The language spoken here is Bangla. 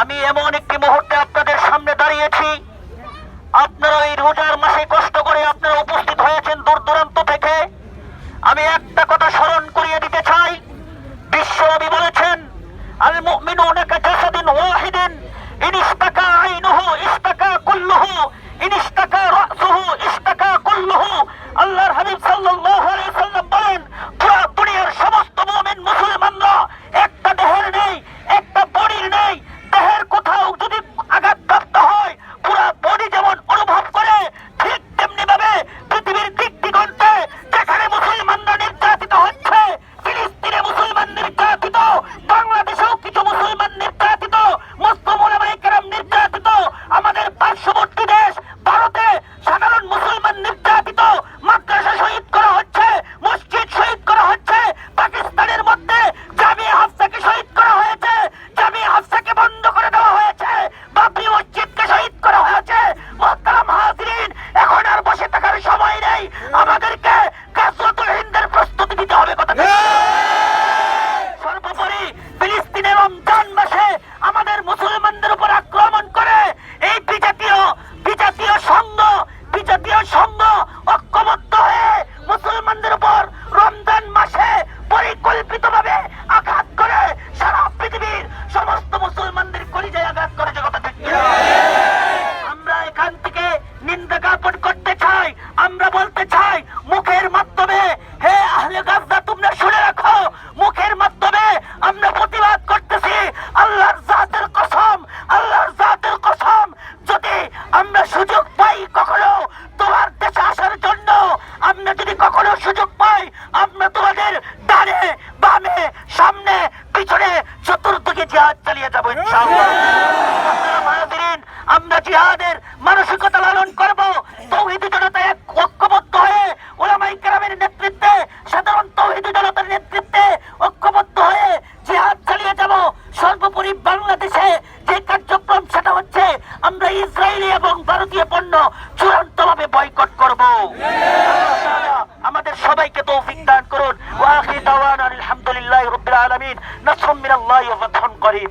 আমি এমন একটি মুহূর্তে আপনাদের সামনে দাঁড়িয়েছি। আপনারা এই রোজার মাসে কষ্ট করে আমাদেরকে হিন্দের প্রস্তুতি নিতে হবে কথা সর্বোপরি ফিলিস্তিনে রমজান মাসে আমাদের মুসলমানদের উপর আক্রমণ করে এই বিজাতীয় বিজাতীয় সংঘ বিজাতীয় সংঘ ঐক্যবদ্ধ হয়ে মুসলমানদের উপর রমজান মাসে পরিকল্পিতভাবে আঘাত করে সারা পৃথিবীর সমস্ত মুসলমানদের কলিজায় আঘাত করে জগতে আমরা এখান থেকে নিন্দা জ্ঞাপন করতে আমরা বলতে চাই, মুখের মাধ্যমে, হে আহলে গাজা, তোমরা শুনে রাখো, মুখের মাধ্যমে আমরা প্রতিবাদ করতেছি আল্লাহর জাতের কসম, আল্লাহর জাতের কসম। যদি আমরা সুযোগ পাই কখনো তোমার দেশে আসার জন্য, আমরা যদি কখনো সুযোগ পাই, আমরা তোমাদের ডানে, বামে, সামনে, পিছনে চতুর্দিকে জিহাদ চালিয়ে যাব ইনশাআল্লাহ। আমরা জিহাদের মানসিকতা লালন করব, তৌহিদি জনতা কেরামের নেতৃত্বে সাধারণ তৌহিদি জনতার নেতৃত্বে ঐক্যবদ্ধ হয়ে জিহাদ চালিয়ে যাব। সর্বোপরি বাংলাদেশে যে কার্যক্রম সেটা হচ্ছে আমরা ইসরায়েলি এবং ভারতীয় পণ্য চূড়ান্তভাবে বয়কট করব। আমাদের সবাইকে তৌফিক দান করুন। ওয়া আখির দাওয়ানা আলহামদুলিল্লাহি রাব্বিল আলামিন। নাসরুম মিনাল্লাহি ওয়া ফাতহুন করিম।